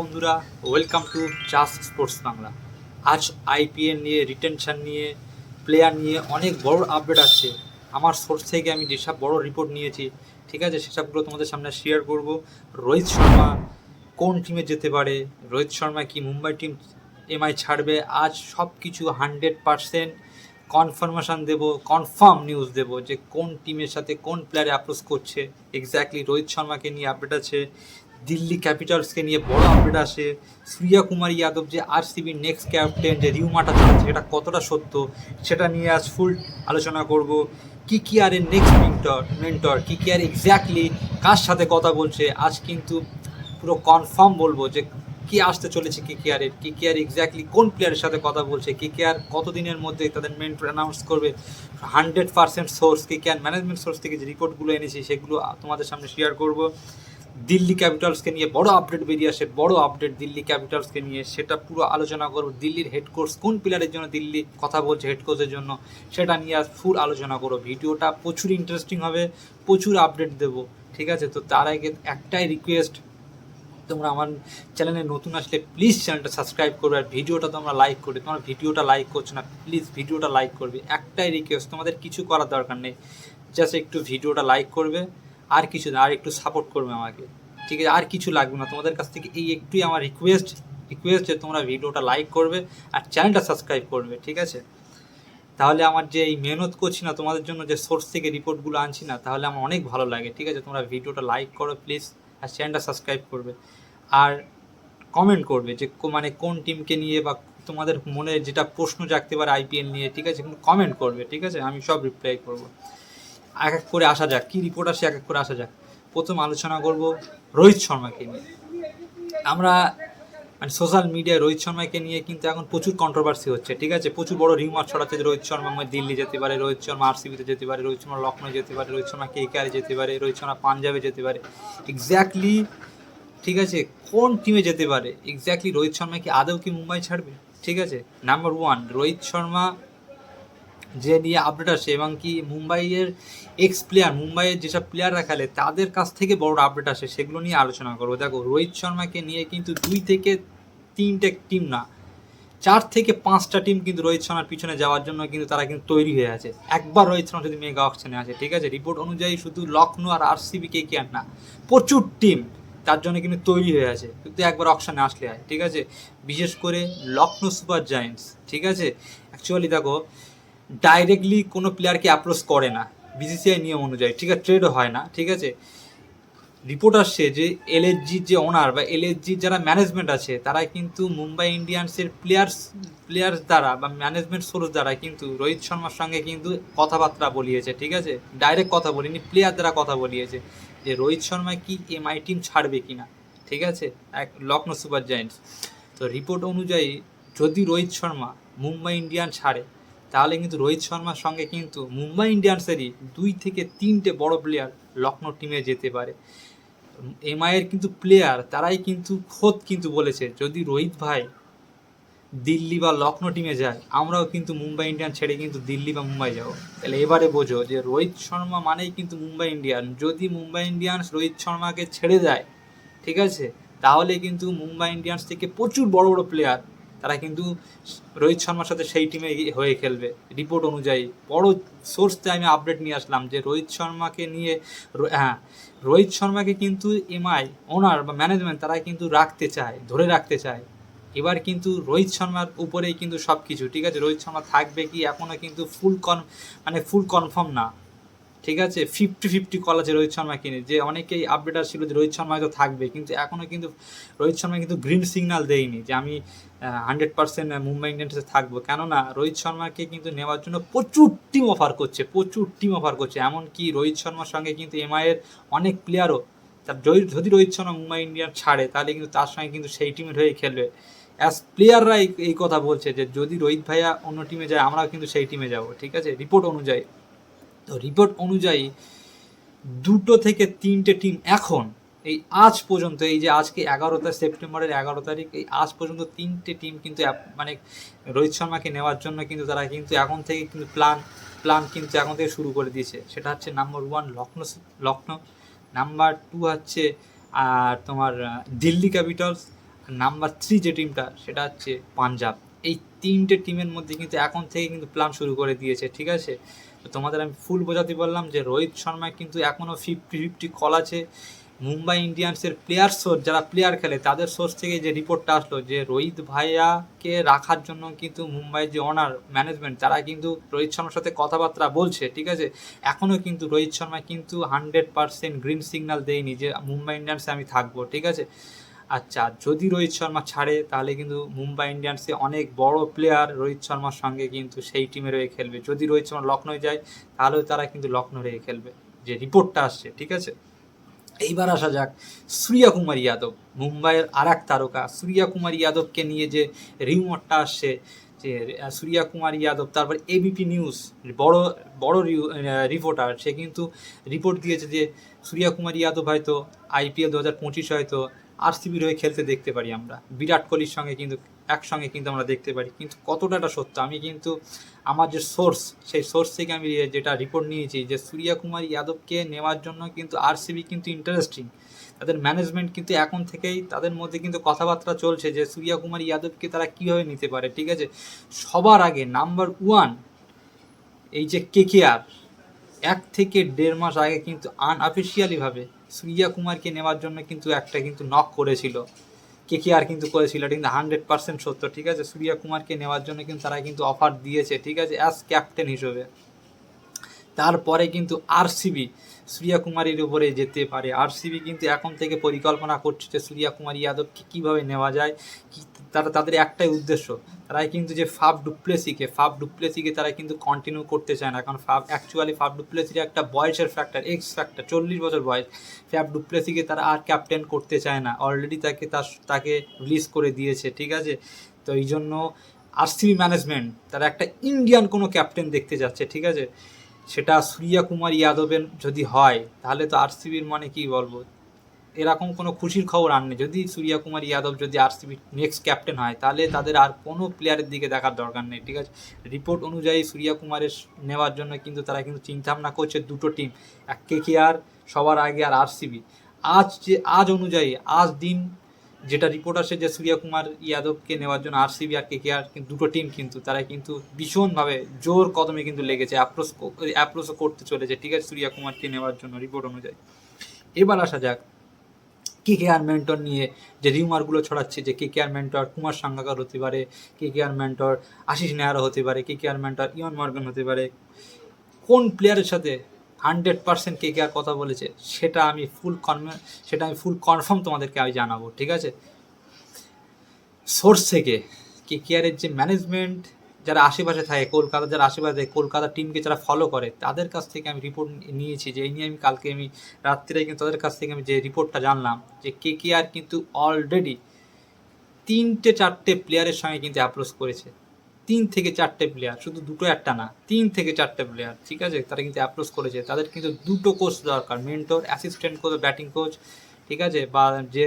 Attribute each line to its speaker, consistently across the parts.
Speaker 1: বন্ধুরা welcome to চাস sports Bangla আজ আইপিএল নিয়ে রিটেনশন নিয়ে প্লেয়ার নিয়ে অনেক বড় আপডেট আসছে। আমার সোর্স থেকে আমি যেসব বড় রিপোর্ট নিয়েছি, ঠিক আছে, সেসবগুলো তোমাদের সামনে শেয়ার করব। রোহিত শর্মা কোন টিমে যেতে পারে? রোহিত শর্মা কি মুম্বাই টিম এমআই ছাড়বে? আজ সব কিছু হান্ড্রেড পারসেন্ট কনফার্মেশন দেব কনফার্ম নিউজ দেব যে কোন টিমের সাথে কোন প্লেয়ারে অ্যাপ্রোচ করছে। এক্স্যাক্টলি রোহিত শর্মাকে নিয়ে আপডেট আছে। দিল্লি ক্যাপিটালসকে নিয়ে বড় আপডেট আসে। সূর্যা কুমার যাদব যে আরসিবির নেক্সট ক্যাপ্টেন যে রিউমাটা চলছে সেটা কতটা সত্য? সেটা নিয়ে আজ ফুল আলোচনা করব। কি কি আর এর নেক্সট মেন্টর মেন্টর কি কি আর এক্স্যাক্টলি কার সাথে কথা বলছে? আজ কিন্তু পুরো কনফার্ম বলব যে কি আসতে চলেছে, কি কে আরের কি কে আর এক্স্যাক্টলি কোন প্লেয়ারের সাথে কথা বলছে, কি কে আর কতদিনের মধ্যে তাদের মেন্টর অ্যানাউন্স করবে? হান্ড্রেড পার্সেন্ট সোর্স কি কে আর ম্যানেজমেন্ট সোর্স থেকে যে রিপোর্টগুলো এনেছি, সেগুলো তোমাদের সামনে শেয়ার করব। দিল্লি ক্যাপিটালসকে নিয়ে বড় আপডেট বেরিয়ে আসে, বড় আপডেট দিল্লি ক্যাপিটালসকে নিয়ে। সেটা পুরো আলোচনা করব। দিল্লির হেড কোচ কোন প্লেয়ারের জন্য দিল্লি কথা বলছে হেড কোচের জন্য, সেটা নিয়ে ফুল আলোচনা করো ভিডিওটা প্রচুর ইন্টারেস্টিং হবে, প্রচুর আপডেট দেবো, ঠিক আছে? তো তার আগে একটাই রিকোয়েস্ট তোমরা আমার চ্যানেলে নতুন আসলে প্লিজ চ্যানেলটা সাবস্ক্রাইব করবে আর ভিডিওটা তোমরা লাইক করবে। তোমার ভিডিওটা লাইক করছ না প্লিজ ভিডিওটা লাইক করবে। একটাই রিকোয়েস্ট তোমাদের কিছু করার দরকার নেই। জাস্ট একটু ভিডিওটা লাইক করবে। আর কিছু না, আর একটু সাপোর্ট করবে আমাকে। ঠিক আছে, আর কিছু লাগবে না। তোমাদের কাছ থেকে এই একটুই আমার রিকোয়েস্ট রিকোয়েস্ট যে তোমরা ভিডিওটা লাইক করবে আর চ্যানেলটা সাবস্ক্রাইব করবে, ঠিক আছে? তাহলে আমার যে এই মেহনত করছি না তোমাদের জন্য, যে সোর্স থেকে রিপোর্টগুলো আনছি না, তাহলে আমার অনেক ভালো লাগে, ঠিক আছে? তোমরা ভিডিওটা লাইক করো প্লিজ আর চ্যানেলটা সাবস্ক্রাইব করবে। আর কমেন্ট করবে যে মানে কোন টিমকে নিয়ে বা তোমাদের মনে যেটা প্রশ্ন জাগতে পারে আইপিএল নিয়ে, ঠিক আছে? কমেন্ট করবে, ঠিক আছে? আমি সব রিপ্লাই করব। এক এক করে আসা যাক, কী রিপোর্ট আসে এক এক করে আসা যাক। প্রথম আলোচনা করব রোহিত শর্মাকে নিয়ে। আমরা মানে সোশ্যাল মিডিয়ায় রোহিত শর্মাকে নিয়ে কিন্তু এখন প্রচুর কন্ট্রোভার্সি হচ্ছে, ঠিক আছে? প্রচুর বড় রিমার ছড়াচ্ছে রোহিত শর্মা দিল্লি যেতে পারে, রোহিত শর্মা আরসিবিতে যেতে পারে, রোহিত শর্মা লখনৌ যেতে পারে, রোহিত শর্মা কে কে যেতে পারে, রোহিত শর্মা পাঞ্জাবে যেতে পারে। এক্স্যাক্টলি ঠিক আছে? কোন টিমে যেতে পারে? এক্স্যাক্টলি রোহিত শর্মা কি আদৌ কি মুম্বাই ছাড়বে? ঠিক আছে? নাম্বার ওয়ান রোহিত শর্মা যে নিয়ে আপডেট আসে এবং কি মুম্বাইয়ের এক্স প্লেয়ার মুম্বাইয়ের যেসব প্লেয়াররা খেলে, তাদের কাছ থেকে বড় আপডেট আসে, সেগুলো নিয়ে আলোচনা করব। দেখো, রোহিত শর্মাকে নিয়ে কিন্তু দুই থেকে তিনটে টিম না, চার থেকে পাঁচটা টিম কিন্তু রোহিত শর্মার পিছনে যাওয়ার জন্য কিন্তু তারা কিন্তু তৈরি হয়ে আছে। একবার রোহিত শর্মা যদি মেগা অকশনে আসে, ঠিক আছে? রিপোর্ট অনুযায়ী শুধু লখনৌ আর আরসিবি কে আর না, প্রচুর টিম তার জন্য কিন্তু তৈরি হয়ে আছে। কিন্তু একবার অকশনে আসলে হয়, ঠিক আছে? বিশেষ করে লখনৌ সুপার জায়েন্টস, ঠিক আছে? অ্যাকচুয়ালি দেখো ডাইরেক্টলি কোনো প্লেয়ারকে অ্যাপ্রোচ করে না বিসিসিআই নিয়ম অনুযায়ী, ঠিক আছে? ট্রেডও হয় না, ঠিক আছে? রিপোর্ট আসছে যে এলএসজির যে ওনার বা এলএসজির যারা ম্যানেজমেন্ট আছে, তারা কিন্তু মুম্বাই ইন্ডিয়ান্সের প্লেয়ার্স প্লেয়ার্স দ্বারা বা ম্যানেজমেন্ট সোর্স দ্বারা কিন্তু রোহিত শর্মার সঙ্গে কিন্তু কথাবার্তা বলিয়েছে, ঠিক আছে? ডাইরেক্ট কথা বলিনি প্লেয়ার দ্বারা কথা বলিয়েছে যে রোহিত শর্মা কি এমআই টিম ছাড়বে কি না ঠিক আছে? এক লখনৌ সুপার জায়েন্টস তো রিপোর্ট অনুযায়ী যদি রোহিত শর্মা মুম্বাই ইন্ডিয়ান ছাড়ে তাহলে কিন্তু রোহিত শর্মার সঙ্গে কিন্তু মুম্বাই ইন্ডিয়ান্সেরই দুই থেকে তিনটে বড় প্লেয়ার লখনৌ টিমে যেতে পারে। এমআইয়ের কিন্তু প্লেয়ার তারাই কিন্তু খোদ কিন্তু বলেছে, যদি রোহিত ভাই দিল্লি বা লখনৌ টিমে যায়, আমরাও কিন্তু মুম্বাই ইন্ডিয়ান ছেড়ে কিন্তু দিল্লি বা মুম্বাই যাব। তাহলে এবারে বোঝো যে রোহিত শর্মা মানেই কিন্তু মুম্বাই ইন্ডিয়ান। যদি মুম্বাই ইন্ডিয়ান্স রোহিত শর্মাকে ছেড়ে দেয় ঠিক আছে, তাহলে কিন্তু মুম্বাই ইন্ডিয়ান্স থেকে প্রচুর বড় বড় প্লেয়ার তারা কিন্তু রোহিত শর্মার সাথে সেই টিমে হয়ে খেলবে। রিপোর্ট অনুযায়ী। বড় সোর্সতে আমি আপডেট নিয়ে আসলাম যে রোহিত শর্মাকে নিয়ে হ্যাঁ রোহিত শর্মাকে কিন্তু এমআই ওনার বা ম্যানেজমেন্ট তারা কিন্তু রাখতে চায়, ধরে রাখতে চায়। এবার কিন্তু রোহিত শর্মার উপরেই কিন্তু সব কিছু ঠিক আছে? রোহিত শর্মা থাকবে কি এখনও কিন্তু ফুল কন মানে ফুল কনফার্ম না। ঠিক আছে? ফিফটি ফিফটি কল আছে রোহিত শর্মা কিনে, যে অনেকেই আপডেট আসছিল যে রোহিত শর্মা হয়তো থাকবে, কিন্তু এখনও কিন্তু রোহিত শর্মা কিন্তু গ্রিন সিগন্যাল দেয়নি যে আমি হান্ড্রেড পার্সেন্ট মুম্বাই ইন্ডিয়ান্সে থাকব। কেননা রোহিত শর্মাকে কিন্তু নেওয়ার জন্য প্রচুর টিম অফার করছে, প্রচুর টিম অফার করছে। এমনকি রোহিত শর্মার সঙ্গে কিন্তু এমআইয়ের অনেক প্লেয়ারও তার যদি রোহিত শর্মা মুম্বাই ইন্ডিয়ান ছাড়ে, তাহলে কিন্তু তার সঙ্গে কিন্তু সেই টিমের হয়ে খেলবে। অ্যাজ প্লেয়াররা এই কথা বলছে যে যদি রোহিত ভাইয়া অন্য টিমে যায়, আমরাও কিন্তু সেই টিমে যাব, ঠিক আছে? রিপোর্ট অনুযায়ী। তো রিপোর্ট অনুযায়ী দুটো থেকে তিনটে টিম এখন, এই আজ পর্যন্ত, এই যে আজকে এগারো তারিখ সেপ্টেম্বরের এগারো তারিখ, এই আজ পর্যন্ত তিনটে টিম কিন্তু মানে রোহিত শর্মাকে নেওয়ার জন্য কিন্তু তারা কিন্তু এখন থেকে কিন্তু প্ল্যান প্ল্যান কিন্তু এখন থেকে শুরু করে দিয়েছে। সেটা হচ্ছে number one Lucknow Lucknow number two হচ্ছে আর তোমার দিল্লি ক্যাপিটালস নাম্বার থ্রি যে টিমটা সেটা হচ্ছে পাঞ্জাব। এই তিনটে টিমের মধ্যে কিন্তু এখন থেকে কিন্তু প্ল্যান শুরু করে দিয়েছে, ঠিক আছে? তো তোমাদের আমি ফুল বোঝাতে বললাম যে রোহিত শর্মা কিন্তু এখনও ফিফটি ফিফটি কল আছে। মুম্বাই ইন্ডিয়ান্সের প্লেয়ার সোর্স যারা প্লেয়ার খেলে, তাদের সোর্স থেকে যে রিপোর্টটা আসলো যে রোহিত ভাইয়াকে রাখার জন্য কিন্তু মুম্বাইয়ের যে অনার ম্যানেজমেন্ট তারা কিন্তু রোহিত শর্মার সাথে কথাবার্তা বলছে, ঠিক আছে? এখনও কিন্তু রোহিত শর্মা কিন্তু হান্ড্রেড পার্সেন্ট গ্রিন সিগন্যাল দেয়নি যে মুম্বাই ইন্ডিয়ান্সে আমি থাকব, ঠিক আছে? আচ্ছা যদি রোহিত শর্মা ছাড়ে, তাহলে কিন্তু মুম্বাই ইন্ডিয়ান্সে অনেক বড় প্লেয়ার রোহিত শর্মার সঙ্গে কিন্তু সেই টিমে রয়ে খেলবে। যদি রোহিত শর্মা লখনৌ যায়, তাহলেও তারা কিন্তু লখনৌ রয়ে খেলবে। যে রিপোর্টটা আসছে, ঠিক আছে? এইবার আসা যাক, সূর্যা কুমার যাদব মুম্বাইয়ের আর এক তারকা। সূর্যা কুমার যাদবকে নিয়ে যে রিউমারটা আসছে, যে সূর্যা কুমার যাদব তারপর এবিপি নিউজ বড় বড় রিপোর্টার সে কিন্তু রিপোর্ট দিয়েছে যে, সূর্যা কুমার যাদব হয়তো আইপিএল দু হাজার পঁচিশ হয়তো আরসিবির হয়ে খেলতে দেখতে পারি আমরা। বিরাট কোহলির সঙ্গে কিন্তু, একসঙ্গে কিন্তু আমরা দেখতে পারি। কিন্তু কতটা সত্য? আমি কিন্তু আমার যে সোর্স সেই সোর্স থেকে আমি যেটা রিপোর্ট নিয়েছি যে সূর্যা কুমার যাদবকে নেওয়ার জন্য কিন্তু আরসিবি কিন্তু ইন্টারেস্টিং তাদের ম্যানেজমেন্ট কিন্তু এখন থেকেই তাদের মধ্যে কিন্তু কথাবার্তা চলছে যে সূর্যা কুমার যাদবকে তারা কীভাবে নিতে পারে, ঠিক আছে? সবার আগে নাম্বার ওয়ান এই যে কেকেআর এক থেকে দেড় মাস আগে কিন্তু আনঅফিসিয়ালিভাবে সূর্যা কুমারকে নেওয়ার জন্য কিন্তু একটা কিন্তু নক করেছিল। কে কে আর কিন্তু করেছিল, এটা কিন্তু হান্ড্রেড পার্সেন্ট সত্য, ঠিক আছে? সূর্যা কুমারকে নেওয়ার জন্য কিন্তু তারা কিন্তু অফার দিয়েছে, ঠিক আছে? অ্যাজ ক্যাপ্টেন হিসেবে। তারপরে কিন্তু আরসিবি সূর্যা কুমারীর উপরে যেতে পারে। আরসিবি কিন্তু এখন থেকে পরিকল্পনা করছে যে সূর্যা কুমার যাদবকে কীভাবে নেওয়া যায়, কি তারা তাদের একটাই উদ্দেশ্য। তারাই কিন্তু যে ফাফ ডুপ্লেসিকে ফাফ ডুপ্লেসিকে তারা কিন্তু কন্টিনিউ করতে চায় না। কারণ ফাফ অ্যাকচুয়ালি ফাফ ডুপ্লেসির একটা বয়সের ফ্যাক্টর এক্স ফ্যাক্টর চল্লিশ বছর বয়স। ফ্যাফ ডুপ্লেসিকে তারা আর ক্যাপ্টেন করতে চায় না। অলরেডি তাকে তার তাকে রিলিজ করে দিয়েছে, ঠিক আছে? তো এই জন্য আরসিবি ম্যানেজমেন্ট তারা একটা ইন্ডিয়ান কোনো ক্যাপ্টেন দেখতে যাচ্ছে, ঠিক আছে? সেটা সূর্যা কুমার যাদবের যদি হয়, তাহলে তো আরসিবির মানে কি বলব? এরকম কোনো খুশির খবর আর নেই। যদি সূর্যা কুমার যাদব যদি আরসিবির নেক্সট ক্যাপ্টেন হয়, তাহলে তাদের আর কোনো প্লেয়ারের দিকে দেখার দরকার নেই, ঠিক আছে? রিপোর্ট অনুযায়ী সূর্যা কুমারের নেওয়ার জন্য কিন্তু তারা কিন্তু চিন্তাভাবনা করছে দুটো টিম এক কে কে আর, সবার আগে আর আরসিবি আজ যে, আজ অনুযায়ী, আজ দিন যেটা রিপোর্ট আসে যে সূর্যা কুমার যাদবকে নেওয়ার জন্য আরসিবি আর কে কে আর দুটো টিম কিন্তু তারা কিন্তু ভীষণভাবে জোর কদমে কিন্তু লেগেছে অ্যাপ্রোচ অ্যাপ্রোচও করতে চলেছে, ঠিক আছে? সূর্যা কুমারকে নেওয়ার জন্য রিপোর্ট অনুযায়ী। এবার আসা যাক কে কে আর মেন্টর নিয়ে যে রিউমারগুলো ছড়াচ্ছে যে কে K R mentor Kumar Sangakkara হতে পারে, K K R mentor Ashis নেহারা হতে পারে, K K R mentor ইয়ন Morgan হতে পারে, কোন প্লেয়ারের সাথে হান্ড্রেড পার্সেন্ট কে কে আর কথা বলেছে সেটা আমি ফুল কনফার্ম সেটা আমি ফুল কনফার্ম তোমাদেরকে আমি জানাব, ঠিক আছে? সোর্স থেকে কে কে আরের যে ম্যানেজমেন্ট যারা আশেপাশে থাকে, কলকাতা যারা আশেপাশে থাকে, কলকাতা টিমকে যারা ফলো করে, তাদের কাছ থেকে আমি রিপোর্ট নিয়েছি যে এই নিয়ে আমি কালকে আমি রাত্রিরে কিন্তু তাদের কাছ থেকে আমি যে রিপোর্টটা জানলাম, যে কে কে আর কিন্তু অলরেডি তিনটে চারটে প্লেয়ারের সঙ্গে কিন্তু অ্যাপ্রোচ করেছে। তিন থেকে চারটে প্লেয়ার শুধু দুটো একটা না, তিন থেকে চারটে প্লেয়ার ঠিক আছে? তারা কিন্তু অ্যাপ্রোচ করেছে। তাদের কিন্তু দুটো কোচ দরকার mentor assistant coach batting coach ঠিক আছে? বা যে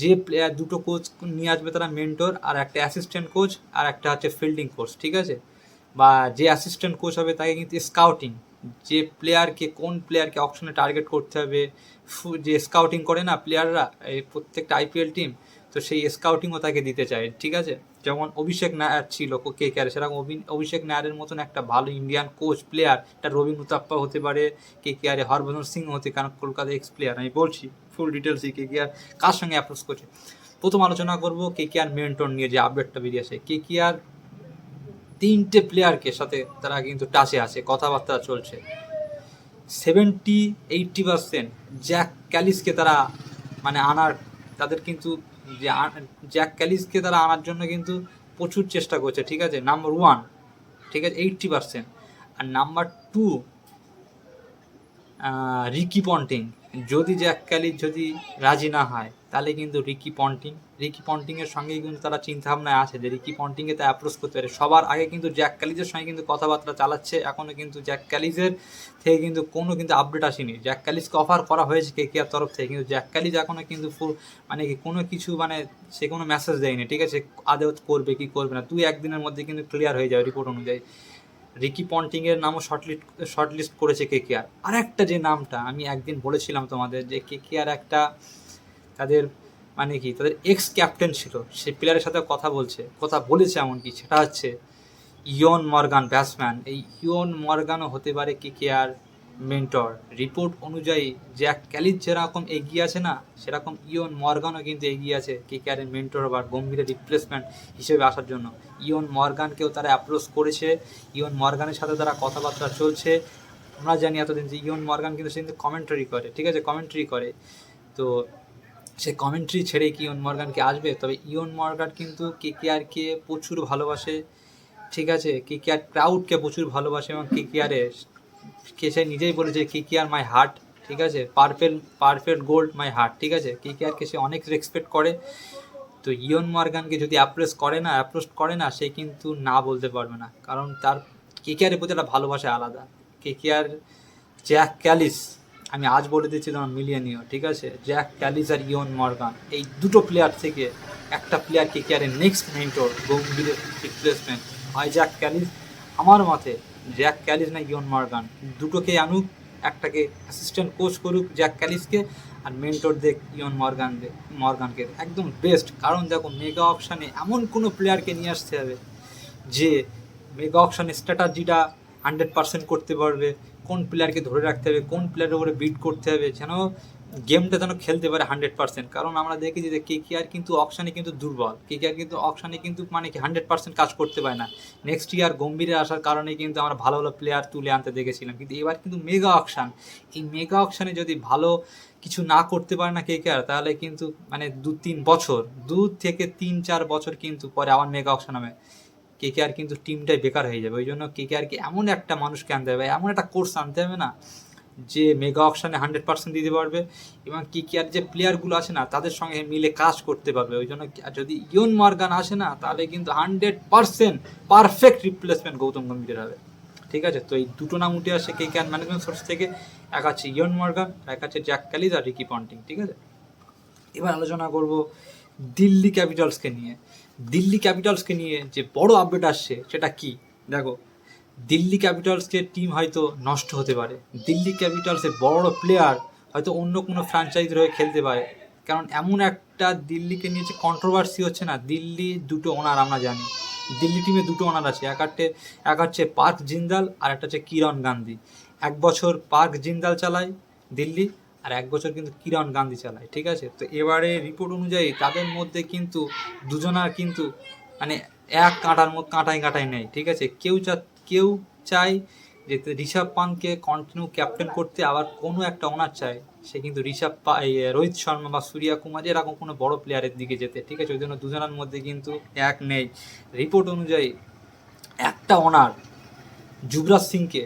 Speaker 1: যে প্লেয়ার দুটো কোচ নিয়ে আসবে তারা মেন্টর আর একটা অ্যাসিস্ট্যান্ট কোচ আর একটা হচ্ছে ফিল্ডিং কোচ ঠিক আছে? বা যে অ্যাসিস্ট্যান্ট কোচ হবে তাকে কিন্তু স্কাউটিং যে প্লেয়ারকে কোন প্লেয়ারকে অপশনে টার্গেট করতে হবে যে স্কাউটিং করে না প্লেয়াররা এই প্রত্যেকটা আইপিএল টিম তো সেই স্কাউটিংও তাকে দিতে চায়, ঠিক আছে? যেমন অভিষেক নায়ার ছিল কে কে আর, সেরকম অভি- অভিষেক নায়ারের মতন একটা ভালো ইন্ডিয়ান কোচ প্লেয়ার একটা রবীন উতাপ্পা হতে পারে, কে কে আরে, হরভজন সিং হতে কারণ কলকাতা এক্স প্লেয়ার আমি বলছি ফুল ডিটেলসই কে কে আর কার সঙ্গে অ্যাপ্রোচ করছে। প্রথম আলোচনা করব কে কে আর মেন্টন নিয়ে যে আপডেটটা বেরিয়ে আসে কে কে আর তিনটে প্লেয়ারকে সাথে তারা কিন্তু টাচে আছে, কথাবার্তা চলছে। সেভেন্টি এইটটি পার্সেন্ট জ্যাক ক্যালিসকে তারা মানে আনার, তাদের কিন্তু যে জ্যাক ক্যালিসকে তারা আনার জন্য কিন্তু প্রচুর চেষ্টা করছে, ঠিক আছে? নাম্বার ওয়ান ঠিক আছে? এইট্টি পার্সেন্ট আর নাম্বার টু রিকি পন্টিং যদি জ্যাক ক্যালিস যদি রাজি না হয়, তাহলে কিন্তু রিকি পন্টিং রিকি পন্টিংয়ের সঙ্গে কিন্তু তারা চিন্তা ভাবনায় আছে যে রিকি পন্টিংকে তা অ্যাপ্রোচ করতে পারে। সবার আগে কিন্তু জ্যাক ক্যালিজের সঙ্গে কিন্তু কথাবার্তা চালাচ্ছে। এখনও কিন্তু জ্যাক ক্যালিজের থেকে কিন্তু কোনো কিন্তু আপডেট আসেনি। জ্যাক ক্যালিজকে অফার করা হয়েছে কে কেয়ার তরফ থেকে, কিন্তু জ্যাক ক্যালিজ এখনও কিন্তু ফুল মানে কি কোনো কিছু মানে সে কোনো মেসেজ দেয়নি। ঠিক আছে, আদৌ করবে কি করবে না তুই একদিনের মধ্যে কিন্তু ক্লিয়ার হয়ে যাবে রিপোর্ট অনুযায়ী। রিকি পন্টিংয়ের নামও শর্টলিস্ট শর্টলিস্ট করেছে কে কে আর। আরেকটা যে নামটা আমি একদিন বলেছিলাম তোমাদের যে কে কে আর একটা তাদের মানে কি, তাদের এক্স ক্যাপ্টেন ছিল, সে প্লেয়ারের সাথে কথা বলছে, কথা বলেছে এমনকি, সেটা হচ্ছে ইয়ন মর্গান ব্যাটসম্যান। এই ইয়ন মর্গানও হতে পারে K K R mentor. Report অনুযায়ী, জ্যাক ক্যালিজ যেরকম এগিয়ে আছে না, সেরকম ইয়ন মর্গানও কিন্তু এগিয়ে আছে কে কে আর মেন্টর বা গম্ভীরের রিপ্লেসমেন্ট হিসেবে আসার জন্য। ইয়ন মর্গানকেও তারা অ্যাপ্রোচ করেছে, ইয়ন মর্গানের সাথে তারা কথাবার্তা চলছে। আমরা জানি এতদিন যে ইয়ন মর্গান কিন্তু সে কিন্তু কমেন্টারি করে, ঠিক আছে? কমেন্ট্রি করে। তো সে কমেন্ট্রি ছেড়ে কি ইয়ন মর্গানকে আসবে? তবে ইয়ন মর্গান কিন্তু কে কে আরকে প্রচুর ভালোবাসে। ঠিক আছে কে কে আর ক্রাউডকে প্রচুর ভালোবাসে এবং কে কে আরে কে সে নিজেই বলেছে কে কে আর মাই হার্ট ঠিক আছে? Perfect perfect gold my heart ঠিক আছে? কে কে আরকে সে অনেক রেসপেক্ট করে। তো ইয়ন মর্গানকে যদি অ্যাপ্রোচ করে না অ্যাপ্রোচ করে না, সে কিন্তু না বলতে পারবে না। কারণ তার কে কে আরের প্রতি একটা ভালোবাসা আলাদা। কে কে আর জ্যাক ক্যালিস আমি আজ বলে দিচ্ছি তোমার মিলিয়ে ঠিক আছে? জ্যাক ক্যালিস আর ইয়ন মর্গান, এই দুটো প্লেয়ার থেকে একটা প্লেয়ারকে কে কে আরের নেক্সট মেন্টর গম্ভীরের রিপ্লেসমেন্ট হয় জ্যাক ক্যালিস আমার মতে জ্যাক ক্যালিস না ইয়ন মর্গান দুটোকে আনুক, একটাকে অ্যাসিস্ট্যান্ট কোচ করুক জ্যাক ক্যালিসকে আর মেন্টর দেখ ইয়ন মর্গান মর্গানকে একদম বেস্ট কারণ দেখো মেগা অপশানে এমন কোনো প্লেয়ারকে নিয়ে আসতে হবে যে মেগা অপশানের স্ট্র্যাটাজিটা হান্ড্রেড পার্সেন্ট করতে পারবে কোন প্লেয়ারকে ধরে রাখতে হবে, কোন প্লেয়ারের উপরে বিট করতে হবে, যেন গেমটা যেন খেলতে পারে হান্ড্রেড পার্সেন্ট কারণ আমরা দেখেছি যে কে কে আর কিন্তু অকশানে কিন্তু দুর্বল। কে কে আর কিন্তু অকশানে কিন্তু মানে কি হান্ড্রেড পার্সেন্ট কাজ করতে পারে না। নেক্সট ইয়ার গম্ভীরে আসার কারণে কিন্তু আমরা ভালো ভালো প্লেয়ার তুলে আনতে দেখেছিলাম। কিন্তু এবার কিন্তু মেগা অকশান এই মেগা অকশানে যদি ভালো কিছু না করতে পারে না কে কে আর তাহলে কিন্তু মানে দু তিন বছর, দু থেকে তিন চার বছর কিন্তু পরে আবার মেগা অকশান হবে। কে কে আর কিন্তু টিমটাই বেকার হয়ে যাবে। ওই জন্য কে কে আরকে এমন একটা মানুষকে আনতে হবে, এমন একটা কোর্স আনতে হবে না, যে মেগা অপশানে হান্ড্রেড পার্সেন্ট দিতে পারবে এবং কি কি আর যে প্লেয়ারগুলো আছে না, তাদের সঙ্গে মিলে কাজ করতে পারবে। ওই জন্য যদি ইয়ন মার্গান আসে না, তাহলে কিন্তু hundred percent perfect replacement Gautam Gambhir হবে। ঠিক আছে? তো এই দুটো নাম উঠে আসে কে ক্যান ম্যানেজমেন্ট সোর্স থেকে, এক আছে ইয়ন মর্গান এক আছে জ্যাক ক্যালিজ আর রিকি পন্টিং ঠিক আছে? এবার আলোচনা করব দিল্লি ক্যাপিটালসকে নিয়ে। দিল্লি ক্যাপিটালসকে নিয়ে যে বড় আপডেট আসছে, সেটা কি? দেখো, দিল্লি ক্যাপিটালসকে টিম হয়তো নষ্ট হতে পারে। দিল্লি ক্যাপিটালসের বড় বড় প্লেয়ার হয়তো অন্য কোনো ফ্র্যাঞ্চাইজির হয়ে খেলতে পারে। কারণ এমন একটা দিল্লিকে নিয়ে যে কন্ট্রোভার্সি হচ্ছে না, দিল্লি দুটো ওনার আমরা জানি। দিল্লি টিমে দুটো ওনার আছে, এক হচ্ছে এক হচ্ছে পার্ক জিন্দাল আর একটা হচ্ছে কিরণ গান্ধী। এক বছর পার্ক জিন্দাল চালায় দিল্লি আর এক বছর কিন্তু কিরণ গান্ধী চালায়, ঠিক আছে? তো এবারে রিপোর্ট অনুযায়ী তাদের মধ্যে কিন্তু দুজনার কিন্তু মানে এক কাঁটার মধ্যে কাঁটাই কাঁটাই নেই, ঠিক আছে? কেউ চা, কেউ চায় যে ঋষভ পান্তকে কন্টিনিউ ক্যাপ্টেন করতে, আবার কোনো একটা ওনার চায়, সে কিন্তু ঋষভ রোহিত শর্মা বা সূর্যা কুমার এরকম কোনো বড় প্লেয়ারের দিকে যেতে, ঠিক আছে? ওই জন্য দুজনের মধ্যে কিন্তু এক নেই। রিপোর্ট অনুযায়ী একটা ওনার যুবরাজ সিংকে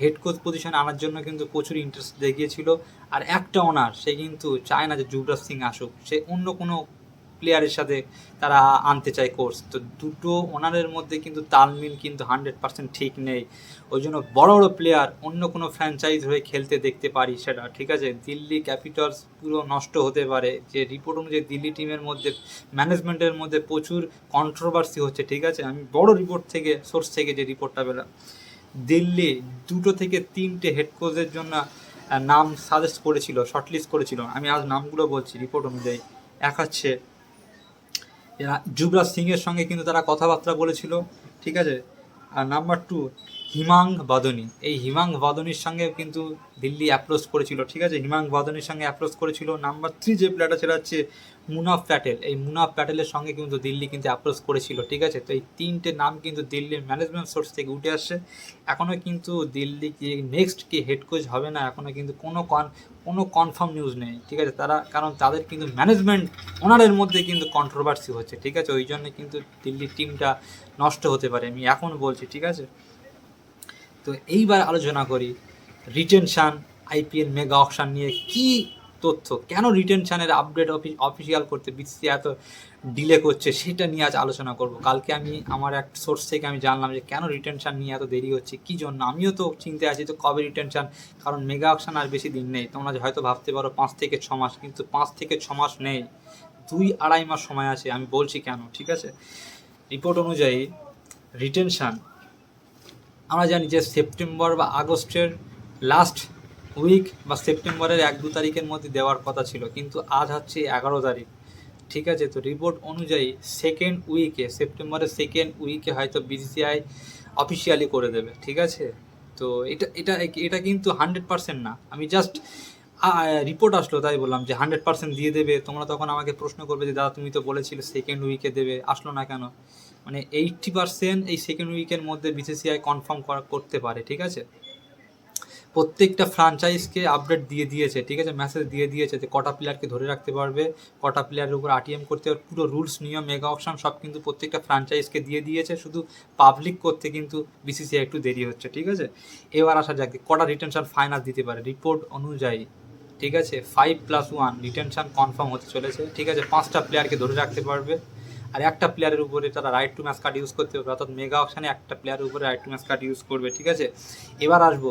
Speaker 1: হেড কোচ পজিশনে আনার জন্য কিন্তু প্রচুর ইন্টারেস্ট দেখিয়েছিল। আর একটা ওনার সে কিন্তু চায় না যে যুবরাজ সিং আসুক। সে অন্য কোনো প্লেয়ারের সাথে তারা আনতে চায় কোর্স তো দুটো ওনারের মধ্যে কিন্তু তালমিল কিন্তু হান্ড্রেড পার্সেন্ট ঠিক নেই। ওই জন্য বড় বড় প্লেয়ার অন্য কোনো ফ্র্যাঞ্চাইজ হয়ে খেলতে দেখতে পারি সেটা। ঠিক আছে? দিল্লি ক্যাপিটালস পুরো নষ্ট হতে পারে। যে রিপোর্ট অনুযায়ী দিল্লি টিমের মধ্যে ম্যানেজমেন্টের মধ্যে প্রচুর কন্ট্রোভার্সি হচ্ছে। ঠিক আছে? আমি বড় রিপোর্ট থেকে সোর্স থেকে যে রিপোর্টটা পেলাম। দিল্লি দুটো থেকে তিনটে হেড কোচের জন্য নাম সাজেস্ট করেছিল শর্টলিস্ট করেছিল। আমি আজ নামগুলো বলছি রিপোর্ট অনুযায়ী। এক হচ্ছে যুবরাজ সিংয়ের সঙ্গে কিন্তু তারা কথাবার্তা বলেছিল, ঠিক আছে? আর নাম্বার টু হিমাং বাদনী। এই হিমাং বাদনীর সঙ্গে কিন্তু দিল্লি অ্যাপ্রোচ করেছিল, ঠিক আছে? হিমাং বাদনীর সঙ্গে অ্যাপ্রোচ করেছিল নাম্বার থ্রি যে প্লেয়ারটা সেটা হচ্ছে মুনাফ প্যাটেল। এই মুনাফ প্যাটেলের সঙ্গে কিন্তু দিল্লি কিন্তু অ্যাপ্রোচ করেছিল, ঠিক আছে? তো এই তিনটে নাম কিন্তু দিল্লির ম্যানেজমেন্ট সোর্স থেকে উঠে আসছে। এখনও কিন্তু দিল্লি কি নেক্সট কি হেড কোচ হবে না এখনও কিন্তু কোনো কন কোনো কনফার্ম নিউজ নেই, ঠিক আছে? তারা, কারণ তাদের কিন্তু ম্যানেজমেন্ট ওনারের মধ্যে কিন্তু কন্ট্রোভার্সি হচ্ছে, ঠিক আছে? ওই জন্য কিন্তু দিল্লির টিমটা নষ্ট হতে পারে, আমি এখন বলছি, ঠিক আছে? তো এইবার আলোচনা করি রিটেনশান আইপিএল মেগা অকশান নিয়ে কি তথ্য? কেন রিটেনশানের আপডেট অফিসিয়াল করতে বিসি এত ডিলে করছে? সেটা নিয়ে আজ আলোচনা করব। কালকে আমি, আমার এক সোর্স থেকে আমি জানলাম যে কেন রিটেনশান নিয়ে এত দেরি হচ্ছে? কী জন্য? আমিও তো চিন্তায় আছি তো কবে রিটেনশান কারণ মেগা অকশান আর বেশি দিন নেই। তোমরা হয়তো ভাবতে পারো পাঁচ থেকে ছ মাস, কিন্তু পাঁচ থেকে ছ মাস নেই। দুই আড়াই মাস সময় আছে। আমি বলছি কেন? ঠিক আছে? রিপোর্ট অনুযায়ী রিটেনশান আমরা জানি যে সেপ্টেম্বর বা আগস্টের লাস্ট উইক বা সেপ্টেম্বরের এক দু তারিখের মধ্যে দেওয়ার কথা ছিল, কিন্তু আজ হচ্ছে এগারো তারিখ। ঠিক আছে, তো রিপোর্ট অনুযায়ী সেকেন্ড উইকে সেপ্টেম্বরের সেকেন্ড উইকে হয়তো বিসিসিআই অফিসিয়ালি করে দেবে, ঠিক আছে? তো এটা এটা এটা কিন্তু হান্ড্রেড পার্সেন্ট না। আমি জাস্ট রিপোর্ট আসলো, তাই বললাম যে হান্ড্রেড পার্সেন্ট দিয়ে দেবে। তোমরা তখন আমাকে প্রশ্ন করবে যে, দাদা, তুমি তো বলেছিলে সেকেন্ড উইকে দেবে। আসলো না কেন? মানে এইটটি পার্সেন্ট এই সেকেন্ড উইকের মধ্যে বিসিসিআই কনফার্ম করা, করতে পারে, ঠিক আছে? প্রত্যেকটা ফ্রাঞ্চাইজকে আপডেট দিয়ে দিয়েছে, ঠিক আছে? মেসেজ দিয়ে দিয়েছে যে কটা প্লেয়ারকে ধরে রাখতে পারবে, কটা প্লেয়ারের উপর আরটিএম করতে পারবে, পুরো রুলস নিয়ম মেগা অপশন সব কিন্তু প্রত্যেকটা ফ্রাঞ্চাইজকে দিয়ে দিয়েছে, শুধু পাবলিক করতে কিন্তু বিসিসিআই একটু দেরি হচ্ছে, ঠিক আছে? এবার আসা যাক কটা রিটেনশন ফাইনাল দিতে পারে রিপোর্ট অনুযায়ী, ঠিক আছে? Five plus one retention confirm হতে চলেছে, ঠিক আছে? পাঁচটা প্লেয়ারকে ধরে রাখতে পারবে আর একটা প্লেয়ারের উপরে তারা right to match card use করতে পারবে, অর্থাৎ মেগা অপশানে একটা প্লেয়ারের উপরে right to match card use করবে, ঠিক আছে? এবার আসব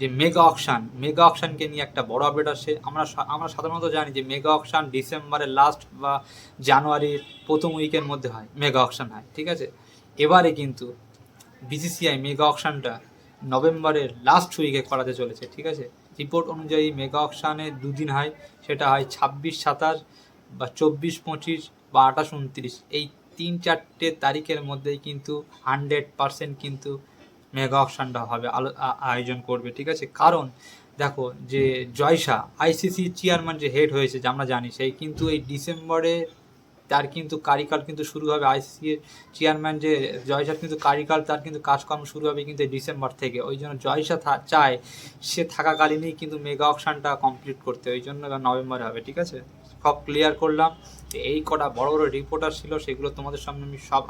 Speaker 1: যে মেগা অকশান মেগা অকশানকে নিয়ে একটা বড় আপডেট আসে আমরা আমরা সাধারণত জানি যে মেগা অকশান ডিসেম্বরের লাস্ট বা জানুয়ারির প্রথম উইকের মধ্যে হয় মেগা অকশান হয়, ঠিক আছে? এবারে কিন্তু বিসিসিআই মেগা অকশানটা নভেম্বরের লাস্ট উইকে করাতে চলেছে, ঠিক আছে? রিপোর্ট অনুযায়ী মেগা অকশানে দুদিন হয়, সেটা হয় ছাব্বিশ, সাতাশ বা চব্বিশ, পঁচিশ বা আঠাশ উনত্রিশ। এই তিন চারটে তারিখের মধ্যেই কিন্তু হান্ড্রেড পারসেন্ট কিন্তু মেগা অকশানটা হবে, আলো আয়োজন করবে, ঠিক আছে? কারণ দেখো যে জয়সা আইসিসি চেয়ারম্যান যে হেড হয়েছে, যে আমরা জানি, সেই কিন্তু এই ডিসেম্বরে তার কিন্তু কারিকাল কিন্তু শুরু হবে। আইসিসি এর চেয়ারম্যান যে জয়সার কিন্তু কারিকাল, তার কিন্তু কাজকর্ম শুরু হবে কিন্তু ডিসেম্বর থেকে। ওই জন্য জয়সা চায় সে থাকাকালীনই কিন্তু মেগা অকশানটা কমপ্লিট করতে, ওই জন্য নভেম্বরে হবে, ঠিক আছে? সব ক্লিয়ার করলাম। তো এই কটা বড় বড় রিপোর্টার ছিল, সেগুলো তোমাদের সামনে আমি সব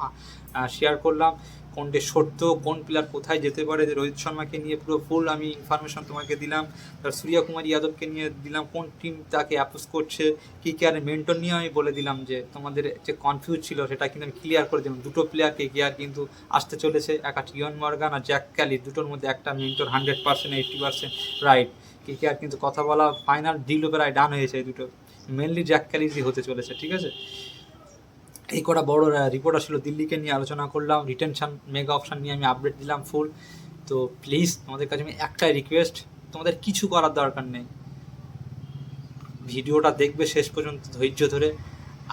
Speaker 1: শেয়ার করলাম। কোনটি সত্য, কোন প্লেয়ার কোথায় যেতে পারে, যে রোহিত শর্মাকে নিয়ে পুরো ফুল আমি ইনফরমেশন তোমাকে দিলাম। তার সূর্যা কুমার যাদবকে নিয়ে দিলাম। কোন টিম তাকে অ্যাপোজ করছে, কী কে আর মেন্টর নিয়ে আমি বলে দিলাম যে তোমাদের যে কনফিউজ ছিল, সেটা কিন্তু আমি ক্লিয়ার করে দিলাম। দুটো প্লেয়ারকে আর কিন্তু আসতে চলেছে। একা টিয়ন মর্গান আর জ্যাক ক্যালি। দুটোর মধ্যে একটা mentor hundred percent eighty percent right K K R কিন্তু কথা বলা ফাইনাল ডিল প্রায় ডান হয়েছে দুটো। মেনলি জ্যাক ক্যালিজই হতে চলেছে, ঠিক আছে? এই কটা বড় রিপোর্টার ছিল দিল্লিকে নিয়ে আলোচনা করলাম রিটেনশন মেগা অপশান নিয়ে আমি আপডেট দিলাম ফুল তো প্লিজ তোমাদের কাছে আমি একটাই রিকোয়েস্ট তোমাদের কিছু করার দরকার নেই। ভিডিওটা দেখবে শেষ পর্যন্ত ধৈর্য ধরে।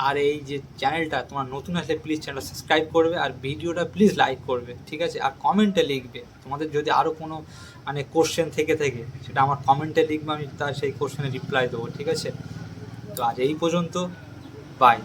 Speaker 1: আর এই যে চ্যানেলটা তোমার নতুন আসলে প্লিজ চ্যানেলটা সাবস্ক্রাইব করবে আর ভিডিওটা প্লিজ লাইক করবে, ঠিক আছে? আর কমেন্টে লিখবে। তোমাদের যদি আরও কোনো মানে কোশ্চেন থেকে থেকে, সেটা আমার কমেন্টে লিখবে, আমি তার সেই কোশ্চেনে রিপ্লাই দেবো, ঠিক আছে? তো আজ এই পর্যন্ত বাই